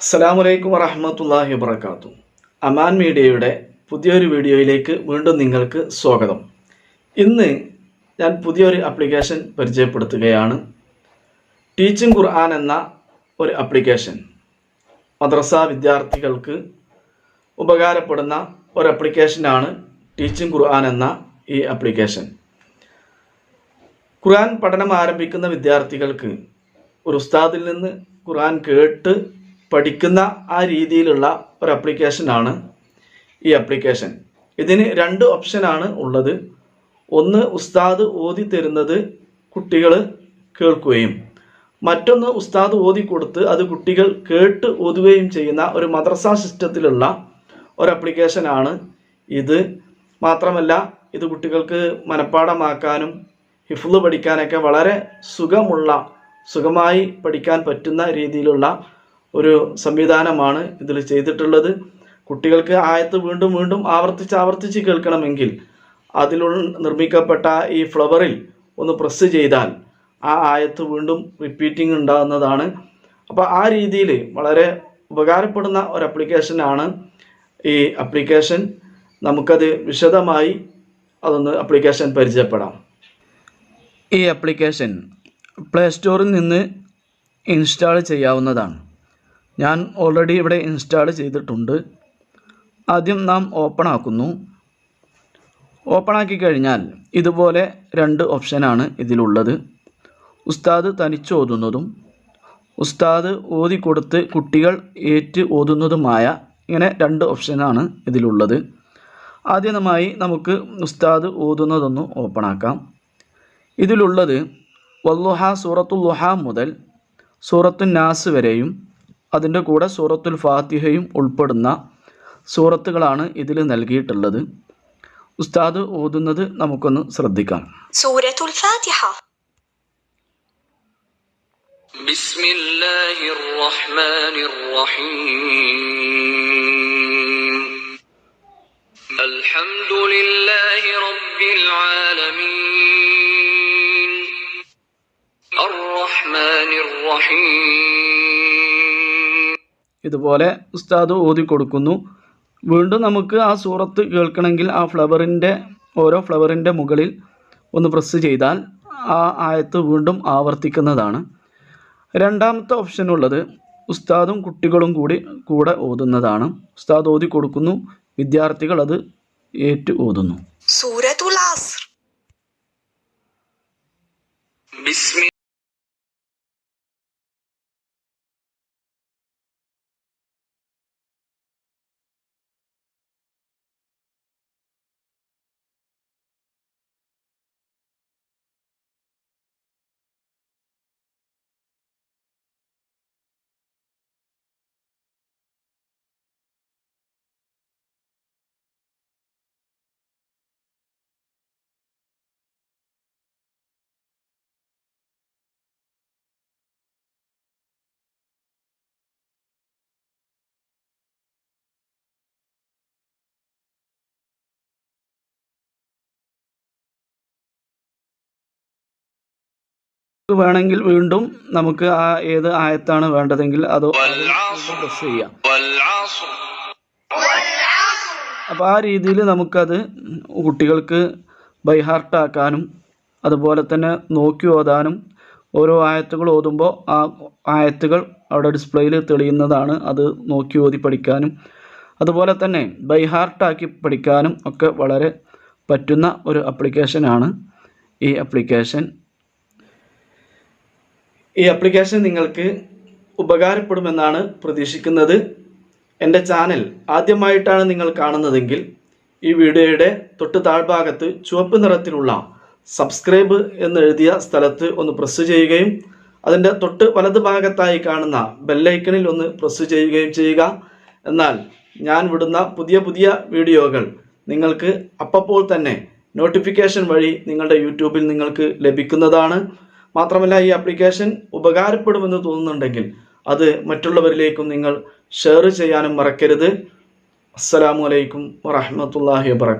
അസ്സലാമലൈക്കും വറഹമത്തല്ലാഹി വബർക്കാത്തു അമാൻ മീഡിയയുടെ പുതിയൊരു വീഡിയോയിലേക്ക് വീണ്ടും നിങ്ങൾക്ക് സ്വാഗതം. ഇന്ന് ഞാൻ പുതിയൊരു ആപ്ലിക്കേഷൻ പരിചയപ്പെടുത്തുകയാണ്. ടീച്ചിങ് ഖുർആൻ എന്ന ഒരു ആപ്ലിക്കേഷൻ മദ്രസ വിദ്യാർത്ഥികൾക്ക് ഉപകാരപ്പെടുന്ന ഒരു ആപ്ലിക്കേഷനാണ് ടീച്ചിങ് ഖുർആൻ എന്ന ഈ ആപ്ലിക്കേഷൻ ഖുർആൻ പഠനം ആരംഭിക്കുന്ന വിദ്യാർത്ഥികൾക്ക് ഒരു ഉസ്താദിൽ നിന്ന് ഖുർആൻ കേട്ട് പഠിക്കുന്ന ആ രീതിയിലുള്ള ഒരു ആപ്ലിക്കേഷനാണ് ഈ ആപ്ലിക്കേഷൻ ഇതിന് രണ്ട് ഓപ്ഷനാണ് ഉള്ളത്. ഒന്ന് ഉസ്താദ് ഓതി തരുന്നത് കുട്ടികൾ കേൾക്കുകയും മറ്റൊന്ന് ഉസ്താദ് ഓതി കൊടുത്ത് അത് കുട്ടികൾ കേട്ട് ഓതുകയും ചെയ്യുന്ന ഒരു മദ്രസ സിസ്റ്റത്തിലുള്ള ഒരു ആപ്ലിക്കേഷനാണ് ഇത്. മാത്രമല്ല ഇത് കുട്ടികൾക്ക് മനഃപ്പാടമാക്കാനും ഹിഫ്ള് പഠിക്കാനൊക്കെ വളരെ സുഖമുള്ള സുഖമായി പഠിക്കാൻ പറ്റുന്ന രീതിയിലുള്ള ഒരു സംവിധാനമാണ് ഇതിൽ ചെയ്തിട്ടുള്ളത്. കുട്ടികൾക്ക് ആയത്ത് വീണ്ടും വീണ്ടും ആവർത്തിച്ച് ആവർത്തിച്ച് കേൾക്കണമെങ്കിൽ അതിലുള്ള നിർമ്മിക്കപ്പെട്ട ഈ ഫ്ലവറിൽ ഒന്ന് പ്രസ് ചെയ്താൽ ആ ആയത്ത് വീണ്ടും റിപ്പീറ്റിംഗ് ഉണ്ടാകുന്നതാണ്. അപ്പോൾ ആ രീതിയിൽ വളരെ ഉപകാരപ്പെടുന്ന ഒരു അപ്ലിക്കേഷനാണ് ഈ അപ്ലിക്കേഷൻ. നമുക്കത് വിശദമായി അതൊന്ന് അപ്ലിക്കേഷൻ പരിചയപ്പെടാം. ഈ ആപ്ലിക്കേഷൻ പ്ലേ സ്റ്റോറിൽ നിന്ന് ഇൻസ്റ്റാൾ ചെയ്യാവുന്നതാണ്. ഞാൻ ഓൾറെഡി ഇവിടെ ഇൻസ്റ്റാൾ ചെയ്തിട്ടുണ്ട്. ആദ്യം നാം ഓപ്പൺ ആക്കുന്നു. ഓപ്പൺ ആക്കി കഴിഞ്ഞാൽ ഇതുപോലെ രണ്ട് ഓപ്ഷനാണ് ഇതിലുള്ളത്. ഉസ്താദ് തനിച്ച് ഓതുന്നതും ഉസ്താദ് ഓതി കൊടുത്ത് കുട്ടികൾ ഏറ്റ് ഓതുന്നതുമായ ഇങ്ങനെ രണ്ട് ഓപ്ഷനാണ് ഇതിലുള്ളത്. ആദ്യമായി നമുക്ക് ഉസ്താദ് ഓതുന്നതൊന്ന് ഓപ്പൺ ആക്കാം. ഇതിലുള്ളത് വല്ലുഹ സൂറത്തുൽ ലുഹ മുതൽ സൂറത്തു നാസ് വരെയും അതിൻ്റെ കൂടെ സൂറത്തുൽ ഫാത്തിഹയും ഉൾപ്പെടുന്ന സൂറത്തുകളാണ് ഇതിൽ നൽകിയിട്ടുള്ളത് ഉസ്താദ് ഓതുന്നത് നമുക്കൊന്ന് ശ്രദ്ധിക്കാം سورة الفاتحة بسم الله الرحمن الرحيم الحمد لله رب العالمين الرحمن الرحيم ഇതുപോലെ ഉസ്താദ് ഓതി കൊടുക്കുന്നു. വീണ്ടും നമുക്ക് ആ സൂറത്ത് കേൾക്കണമെങ്കിൽ ആ ഫ്ലവറിന്റെ ഓരോ ഫ്ലവറിന്റെ മുകളിൽ ഒന്ന് പ്രസ് ചെയ്താൽ ആ ആയത്ത് വീണ്ടും ആവർത്തിക്കുന്നതാണ്. രണ്ടാമത്തെ ഓപ്ഷനുള്ളത് ഉസ്താദും കുട്ടികളും കൂടി കൂടെ ഓതുന്നതാണ്. ഉസ്താദ് ഓതി കൊടുക്കുന്നു. വിദ്യാർത്ഥികൾ അത് ഏറ്റു ഓതുന്നു. സൂറത്തുൽ ആസ്ർ ബിസ്മി വേണമെങ്കിൽ വീണ്ടും നമുക്ക് ആ ഏത് ആയത്താണ് വേണ്ടതെങ്കിൽ അത് പ്രസ് ചെയ്യാം അപ്പോൾ ആ രീതിയിൽ നമുക്കത് കുട്ടികൾക്ക് ബൈഹാർട്ടാക്കാനും അതുപോലെ തന്നെ നോക്കി ഓതാനും ഓരോ ആയത്തുകൾ ഓതുമ്പോൾ ആ ആയത്തുകൾ അവിടെ ഡിസ്പ്ലേയിൽ തെളിയുന്നതാണ് അത് നോക്കി ഓതി പഠിക്കാനും അതുപോലെ തന്നെ ബൈഹാർട്ടാക്കി പഠിക്കാനും ഒക്കെ വളരെ പറ്റുന്ന ഒരു അപ്ലിക്കേഷനാണ് ഈ ആപ്ലിക്കേഷൻ ഈ ആപ്ലിക്കേഷൻ നിങ്ങൾക്ക് ഉപകാരപ്പെടുമെന്നാണ് പ്രതീക്ഷിക്കുന്നത്. എന്റെ ചാനൽ ആദ്യമായിട്ടാണ് നിങ്ങൾ കാണുന്നതെങ്കിൽ ഈ വീഡിയോയുടെ തൊട്ട് താഴ്ഭാഗത്ത് ചുവപ്പ് നിറത്തിലുള്ള സബ്സ്ക്രൈബ് എന്നെഴുതിയ സ്ഥലത്ത് ഒന്ന് പ്രസ് ചെയ്യുകയും അതിന്റെ തൊട്ട് വലത് ഭാഗത്തായി കാണുന്ന ബെല്ലൈക്കണിൽ ഒന്ന് പ്രസ് ചെയ്യുകയും ചെയ്യുക. എന്നാൽ ഞാൻ വിടുന്ന പുതിയ പുതിയ വീഡിയോകൾ നിങ്ങൾക്ക് അപ്പോൾ തന്നെ നോട്ടിഫിക്കേഷൻ വഴി നിങ്ങളുടെ യൂട്യൂബിൽ നിങ്ങൾക്ക് ലഭിക്കുന്നതാണ്. മാത്രമല്ല ഈ ആപ്ലിക്കേഷൻ ഉപകാരപ്പെടുമെന്ന് തോന്നുന്നുണ്ടെങ്കിൽ അത് മറ്റുള്ളവരിലേക്കും നിങ്ങൾ ഷെയർ ചെയ്യാനും മറക്കരുത്. അസ്സലാമു അലൈക്കും വറഹ്മത്തുള്ളാഹി വബറകാതുഹു